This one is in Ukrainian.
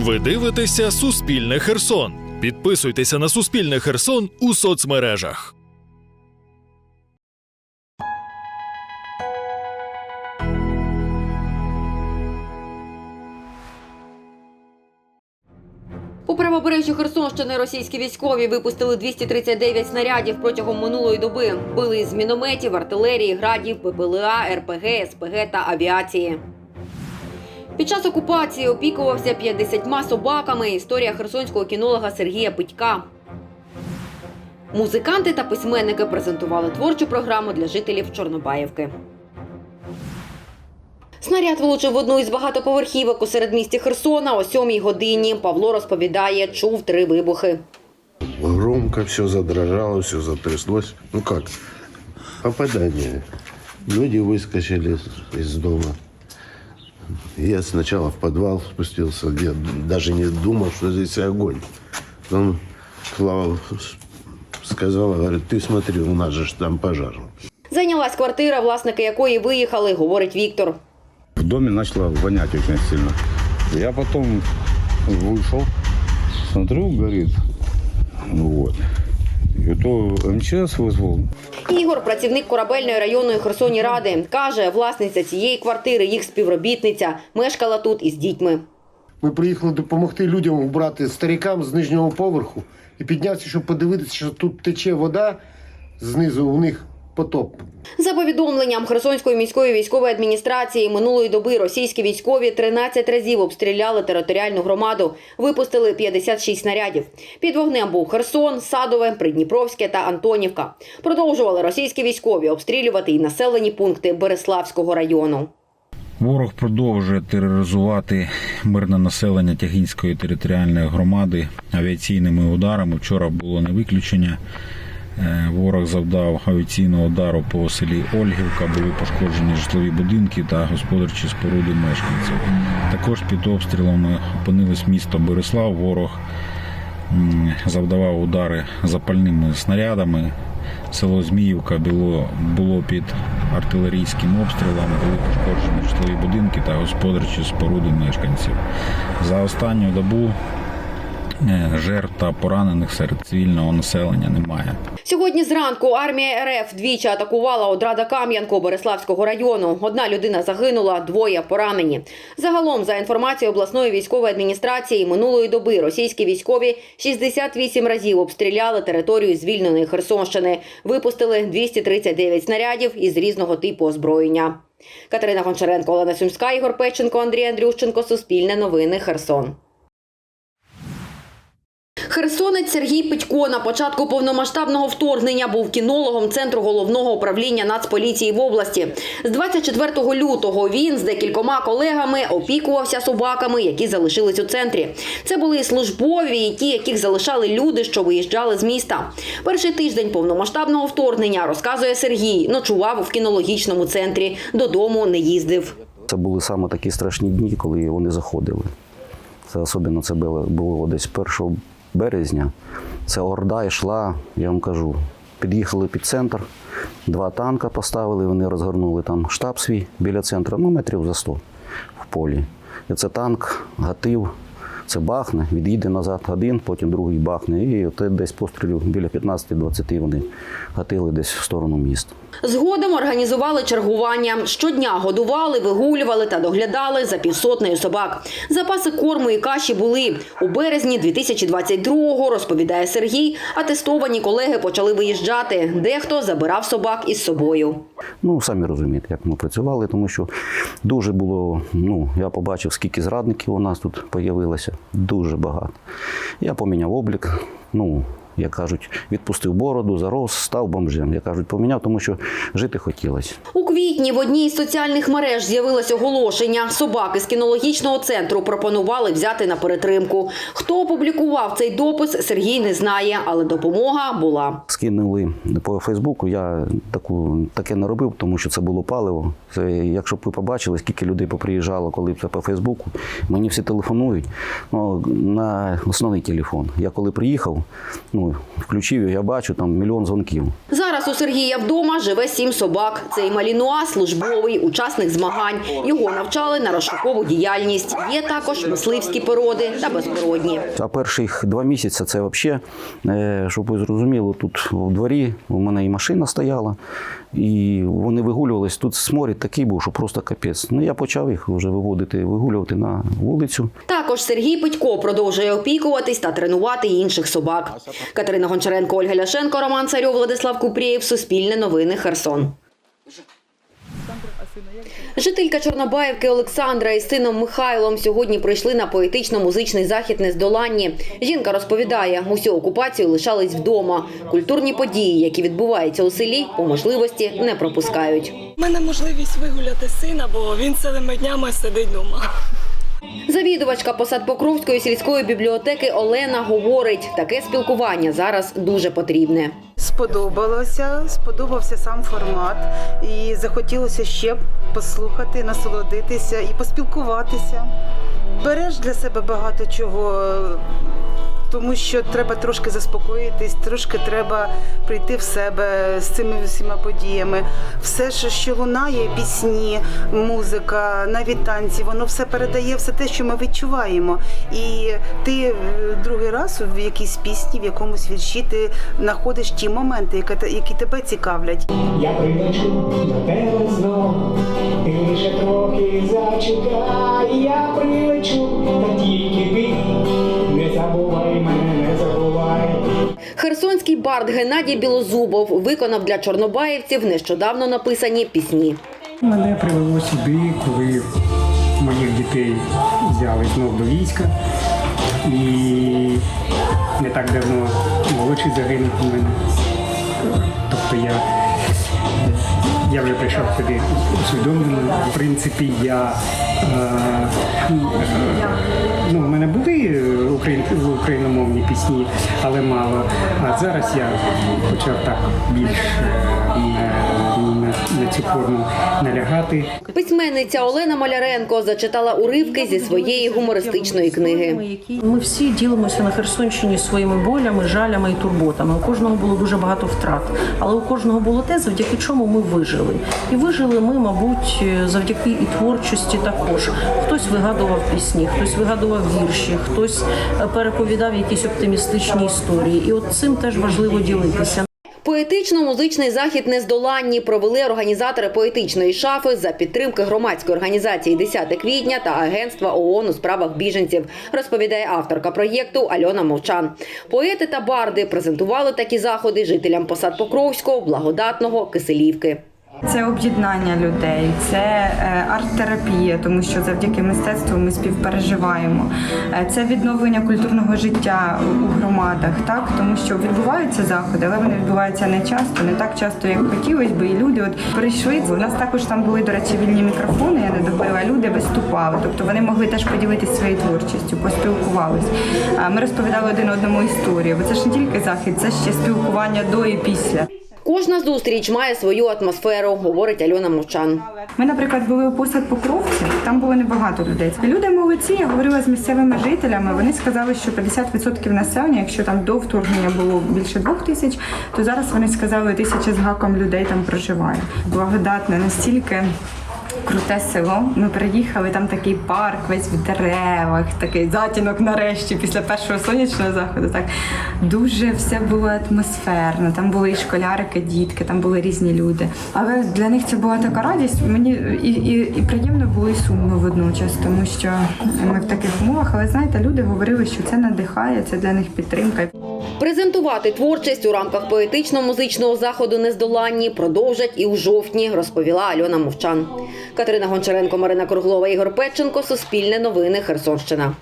Ви дивитеся Суспільне Херсон. Підписуйтеся на Суспільне Херсон у соцмережах. У правобережжі Херсонщини російські військові випустили 239 снарядів протягом минулої доби. Били з мінометів, артилерії, градів, ППЛА, РПГ, СПГ та авіації. Під час окупації опікувався 50 собаками. Історія херсонського кінолога Сергія Питька. Музиканти та письменники презентували творчу програму для жителів Чорнобаївки. Снаряд влучив в одну із багатоповерхівок у середмісті Херсона о сьомій годині. Павло розповідає, чув три вибухи. Громко все задрожало, все затряслось. Ну как, попадание. Люди выскочили из- из дома. Я сначала в подвал спустился, я даже не думал, что здесь огонь. Потом Клава сказала, говорит, ты смотри, у нас же там пожар. Зайнялась квартира, власники якої виїхали, говорить Віктор. В доме начало вонять очень сильно. Я потом вышел, смотрю, горит. Вот. То МЧС вызвал. Ігор, працівник корабельної районної Херсоні ради, каже, власниця цієї квартири, їх співробітниця, мешкала тут із дітьми. Ми приїхали допомогти людям убрати старикам з нижнього поверху і піднявся, щоб подивитися, що тут тече вода знизу у них потоп. За повідомленням Херсонської міської військової адміністрації минулої доби російські військові 13 разів обстріляли територіальну громаду, випустили 56 снарядів. Під вогнем був Херсон, Садове, Придніпровське та Антонівка. Продовжували російські військові обстрілювати і населені пункти Береславського району. Ворог продовжує тероризувати мирне населення Тягінської територіальної громади авіаційними ударами. Вчора було не виключення. Е, Ворог завдав авіаційного удару по селі Ольгівка. Були пошкоджені житлові будинки та господарчі споруди мешканців. Також під обстрілами опинилось місто Борислав. Ворог завдавав удари запальними снарядами. Село Зміївка було, було під артилерійським обстрілом, були пошкоджені житлові будинки та господарчі споруди мешканців. За останню добу жертв та поранених серед цивільного населення немає. Сьогодні зранку армія РФ двічі атакувала Одрада Кам'янку Береславського району. Одна людина загинула, двоє поранені. Загалом, за інформацією обласної військової адміністрації, минулої доби російські військові 68 разів обстріляли територію звільненої Херсонщини, випустили 239 снарядів із різного типу озброєння. Катерина Гончаренко, Олена Сумська, Ігор Печенко, Андрій Андрющенко. Суспільне новини. Херсон. Херсонець Сергій Петько на початку повномасштабного вторгнення був кінологом центру головного управління Нацполіції в області. З 24 лютого він з декількома колегами опікувався собаками, які залишились у центрі. Це були службові, ті, яких залишали люди, що виїжджали з міста. Перший тиждень повномасштабного вторгнення розказує Сергій. Ночував в кінологічному центрі, додому не їздив. Це були саме такі страшні дні, коли вони заходили. Це особливо це було, було десь 1 березня. Це орда йшла, я вам кажу, під'їхали під центр, два танка поставили, вони розгорнули там штаб свій біля центру, ну метрів за 100 в полі. І це танк гатив, це бахне, від'їде назад один, потім другий бахне. І от десь пострілів біля 15-20 вони гатили десь в сторону міста. Згодом організували чергування. Щодня годували, вигулювали та доглядали за півсотнею собак. Запаси корму і каші були. У березні 2022-го, розповідає Сергій, атестовані колеги почали виїжджати. Дехто забирав собак із собою. Ну, самі розумієте, як ми працювали, тому що дуже було. Ну, я побачив, скільки зрадників у нас тут з'явилося. Дуже багато. Я поміняв облік. Ну, як кажуть, відпустив бороду, зарос, став бомжем. Я кажуть, поміняв, тому що жити хотілося. У квітні в одній із соціальних мереж з'явилось оголошення. Собаки з кінологічного центру пропонували взяти на перетримку. Хто опублікував цей допис, Сергій не знає, але допомога була. Скинули по Фейсбуку. Я таку таке не робив, тому що це було паливо. Це, якщо б ви побачили, скільки людей поприїжджало, коли це по Фейсбуку, мені всі телефонують ну, на основний телефон. Я коли приїхав, ну ну, включив, я бачу, там мільйон дзвонків. Зараз у Сергія вдома живе сім собак. Цей малінуа службовий, учасник змагань. Його навчали на розшукову діяльність. Є також мисливські породи та безпородні. А перших два місяці це взагалі, е, щоб ви зрозуміли, тут у дворі у мене і машина стояла, і вони вигулювались. Тут сморід такий був, що просто капець. Ну я почав їх вже виводити, вигулювати на вулицю. Також Сергій Петько продовжує опікуватись та тренувати інших собак. Катерина Гончаренко, Ольга Ляшенко, Роман Царьов, Владислав Купрієв. Суспільне новини Херсон. Жителька Чорнобаївки Олександра із сином Михайлом сьогодні прийшли на поетично-музичний захід «Нездоланні». Жінка розповідає, усю окупацію лишались вдома. Культурні події, які відбуваються у селі, по можливості не пропускають. У мене можливість вигуляти сина, бо він цілими днями сидить вдома. Завідувачка посад Покровської сільської бібліотеки Олена говорить, таке спілкування зараз дуже потрібне. Сподобалося, сподобався сам формат, і захотілося ще послухати, насолодитися і поспілкуватися. Береш для себе багато чого, тому що треба трошки заспокоїтись, трошки треба прийти в себе з цими всіма подіями. Все, що- лунає, пісні, музика, навіть танці, воно все передає все те, що ми відчуваємо. І ти е, другий раз в якійсь пісні, в якомусь вірші ти знаходиш ті моменти, які, те- які тебе цікавлять. Я прилечу до тебе знов, ти лише трохи зачекай, я прилечу, Херсонський бард Геннадій Білозубов виконав для чорнобаївців нещодавно написані пісні. Мене привело сюди, коли моїх дітей взяли знов до війська. І не так давно молодший загинув у мене. Тобто я, я вже прийшов сюди усвідомлений. В принципі, я ну, в мене були україн, україномовні пісні, але мало. А зараз я почав так більш е, на, на, на цю форму налягати. Письменниця Олена Маляренко зачитала уривки зі своєї гумористичної книги. Ми всі ділимося на Херсонщині своїми болями, жалями і турботами. У кожного було дуже багато втрат, але у кожного було те, завдяки чому ми вижили. І вижили ми, мабуть, завдяки і творчості також. Хтось вигадував пісні, хтось вигадував вірші, хтось е, переповідав якісь оптимістичні історії. І от цим теж важливо ділитися. Поетично-музичний захід «Нездоланні» провели організатори поетичної шафи за підтримки громадської організації «10 квітня» та Агентства ООН у справах біженців, розповідає авторка проєкту Альона Мовчан. Поети та барди презентували такі заходи жителям посад Покровського, Благодатного, Киселівки. Це об'єднання людей, це е, арт-терапія, тому що завдяки мистецтву ми співпереживаємо. Е, Це відновлення культурного життя у- громадах, так тому що відбуваються заходи, але вони відбуваються не часто, не так часто, як хотілося би. І люди от прийшли. У нас також там були, до речі, вільні мікрофони. Я не добила. Люди виступали, тобто вони могли теж поділитися своєю творчістю, поспілкувались. Ми розповідали один одному історію, бо це ж не тільки захід, це ще спілкування до і після. Кожна зустріч має свою атмосферу, говорить Альона Мовчан. Ми, наприклад, були у посад Покровці, там було небагато людей. Люди молодці, я говорила з місцевими жителями. Вони сказали, що 50% населення, якщо там до вторгнення було більше двох тисяч, то зараз вони сказали, тисяча з гаком людей там проживає. Благодатне настільки. Круте село. Ми приїхали, там такий парк, весь в деревах, такий затінок нарешті після першого сонячного заходу. Так дуже все було атмосферно. Там були і школярики, дітки, там були різні люди. Але для них це була така радість. Мені і, і, і приємно було і сумно водночас, тому що ми в таких умовах. Але знаєте, люди говорили, що це надихає, це для них підтримка. Презентувати творчість у рамках поетично-музичного заходу «Нездоланні» продовжать і у жовтні, розповіла Альона Мовчан. Катерина Гончаренко, Марина Круглова, Ігор Петченко, Суспільне новини, Херсонщина.